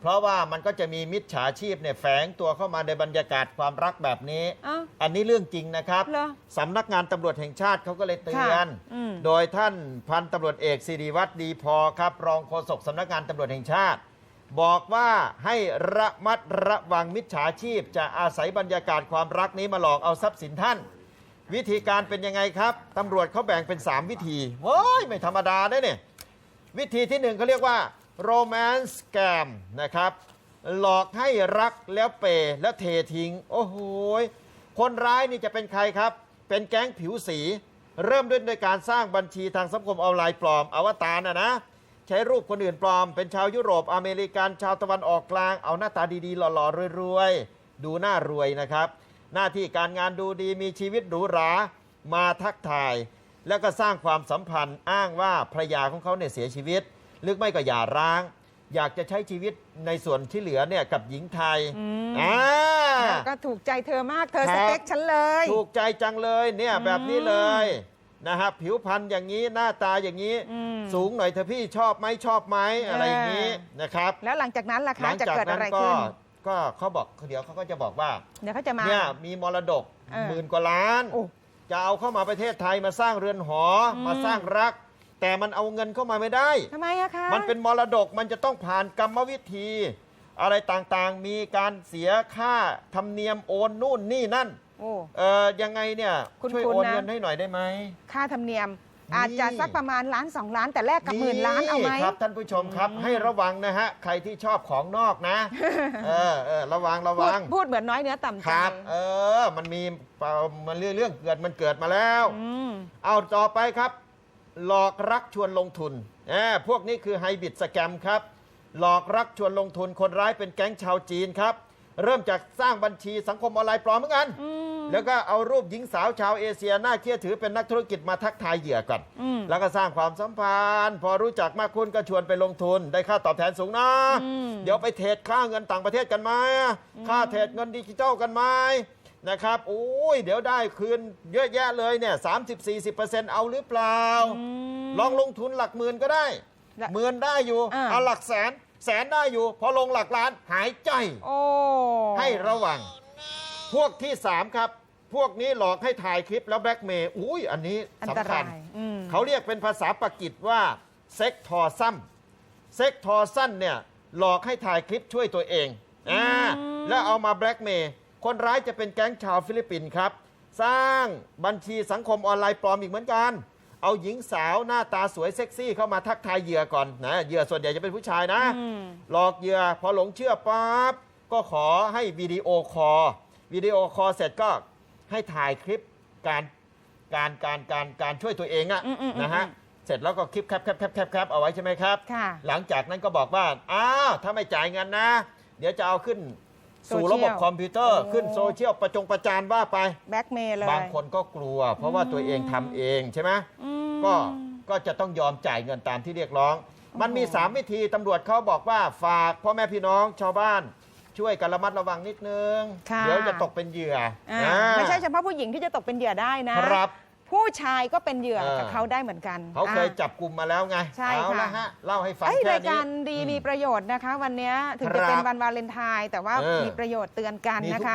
เพราะว่ามันก็จะมีมิจฉาชีพเนี่ยแฝงตัวเข้ามาในบรรยากาศความรักแบบนี้เอ้าอันนี้เรื่องจริงนะครับเหรอสำนักงานตำรวจแห่งชาติเขาก็เลยเตือน ค่ะอืม โดยท่านพันตำรวจเอกสิริวัตรดีพอครับ รองโฆษกสำนักงานตำรวจแห่งชาติ บอกว่าให้ระมัดระวังมิจฉาชีพ จะอาศัยบรรยากาศความรักนี้มาหลอกเอาทรัพย์สินท่าน วิธีการเป็นยังไงครับตำรวจเขาแบ่งเป็น 3 วิธีโอ้ยไม่ธรรมดาได้เนี่ยวิธีที่หนึ่งเขาเรียกว่า romance scam นะครับ หลอกให้รักแล้วเปย์แล้วเททิ้ง โอ้โหคนร้ายนี่จะเป็นใครครับ เป็นแก๊งผิวสี เริ่มด้วยในการสร้างบัญชีทางสังคมออนไลน์ปลอมอวตารนะนะ ใช้รูปคนอื่นปลอม เป็นชาวยุโรปอเมริกันชาวตะวันออกกลาง เอาหน้าตาดีๆ หล่อๆรวยๆ ดูหน้ารวยนะครับ หน้าที่การงานดูดีมีชีวิตหรูหรามาทักทาย แล้วก็สร้างความสัมพันธ์อ้างว่าภรรยาของเขาเนี่ยเสียชีวิต หรือไม่ก็หย่าร้าง อยากจะใช้ชีวิตในส่วนที่เหลือเนี่ยกับหญิงไทยอืม อ่าก็ถูกใจเธอมากเธอคสรับเปคฉันเลย ถูกใจจังเลยเนี่ยอืมแบบนี้เลยนะครับผิวพรรณอย่างนี้หน้าตาอย่างนี้ อืมสูงหน่อยเถอะพี่ชอบไหมชอบไหมอะไรอย่างนี้นะครับแล้วหลังจากนั้นล่ะหคะลังจะจากเกิดนั้อะนไรก็ขึ้น ก็เขาบอกเดี๋ยวเขาก็จะบอกว่า เดี๋ยวเขาจะมา เนี่ยมีมรดกเออหมื่นกว่าล้าน โอ้จะเอาเข้ามาประเทศไทยมาสร้างเรือนหออม มาสร้างรัก แต่มันเอาเงินเข้ามาไม่ได้ ทำไมอะคะมันเป็นมรดกมันจะต้องผ่านกรรมวิธี อะไรต่างๆ มีการเสียค่าธรรมเนียมโอนนู่นนี่นั่น โอ้ เออยังไงเนี่ยคุณช่วยคุณโอนนะ เงินให้หน่อยได้ไหม ค่าธรรมเนียม นี่ อาจจะสักประมาณล้านสองล้านแต่แลกกับหมื่นล้านเอาไหม ครับท่านผู้ชมครับอืมให้ระวังนะฮะใครที่ชอบของนอกนะ เออเออระวังระพูดวังพูดเหมือนน้อยเนื้อต่ำใจครับ เออ มันมีเปล่ามันเรื่องเรื่องเกิดมันเกิดมาแล้ว อืม เอาต่อไปครับ หลอกรักชวนลงทุนแอบพวกนี้คือไฮบิดสแกมครับ หลอกรักชวนลงทุนคนร้ายเป็นแก๊งชาวจีนครับ เริ่มจากสร้างบัญชีสังคมออนไลน์ปลอมเหมือนกันอืมแล้วก็เอารูปหญิงสาวชาวเอเชียน่าเชื่อถือเป็นนักธุรกิจมาทักทายเหยื่อก่อนอืมแล้วก็สร้างความสัมพันธ์ พอรู้จักมากขึ้นก็ชวนไปลงทุน ได้ค่าตอบแทนสูงนะอืมเดี๋ยวไปเทรดค่าเงินต่างประเทศกันไหมค่าเทรดเงินดิจิทัลกันไหม นะครับโอ้ยเดี๋ยวได้คืนเยอะแยะเลยเนี่ยสามสิบสี่สิบเปอร์เซ็นต์เอาหรือเปล่าอืมลองลงทุนหลักหมื่นก็ได้และหมื่นได้อยู่อ่าเอาหลักแสนแสนได้อยู่ พอลงหลักล้านหายใจโอ้ให้ระวัง พวกที่3ครับ พวกนี้หลอกให้ถ่ายคลิปแล้วแบล็กเมย์อุ้ยอันนี้อันตสำคัราญยอืมเขาเรียกเป็นภาษาปากีสว่าเซ็กทอซัมเซ็กทอซันเนี่ยหลอกให้ถ่ายคลิปช่วยตัวเองอ่าอืมแล้วเอามาแบล็กเมย์ คนร้ายจะเป็นแก๊งชาวฟิลิปปินส์ครับ สร้างบัญชีสังคมออนไลน์ปลอมอีกเหมือนกัน เอาหญิงสาวหน้าตาสวยเซ็กซี่เข้ามาทักทายเหยื่อก่อนนะเหยื่อส่วนใหญ่จะเป็นผู้ชายนะอืมหลอกเหยื่อพอหลงเชื่อปั๊บก็ขอให้วิดีโอคอลวิดีโอคอลเสร็จก็ให้ถ่ายคลิปการการการการการช่วยตัวเองอะอืมอืมอืมนะฮะเสร็จแล้วก็คลิปแคปแคปแคปแคปแคปเอาไว้ใช่ไหมครับค่ะหลังจากนั้นก็บอกว่าอ้าวถ้าไม่จ่ายเงินนะ เดี๋ยวจะเอาขึ้น สู่โซเชียลระบบคอมพิวเตอร์ โอ้ ขึ้นโซเชียลประจงประจานว่าไป แบล็กเมย์เลยบางคนก็กลัว เพราะว่าตัวเองทำเองใช่ไหมอืม ก็ก็จะต้องยอมจ่ายเงินตามที่เรียกร้อง มันมีโอ้โห3วิธีตำรวจเขาบอกว่าฝากพ่อแม่พี่น้องชาวบ้าน ช่วยกันระมัดระวังนิดนึง ค่ะ เดี๋ยวจะตกเป็นเหยื่ออ่าอ่า ไม่ใช่เฉพาะผู้หญิงที่จะตกเป็นเหยื่อได้นะครับ ผู้ชายก็เป็นเหยื่อเออกับเขาได้เหมือนกันเขาเคยอะจับกลุ่มมาแล้วไงใช่เอาค่ะ ละฮะเล่าให้ฟังเอ้ยแค่รายนี้การดีอืมมีประโยชน์นะคะ วันเนี้ยถึงครัจะบเป็นวันวาเลนไทน์แต่ว่าเออ มีประโยชน์เตือนกันมีนะทุกคะ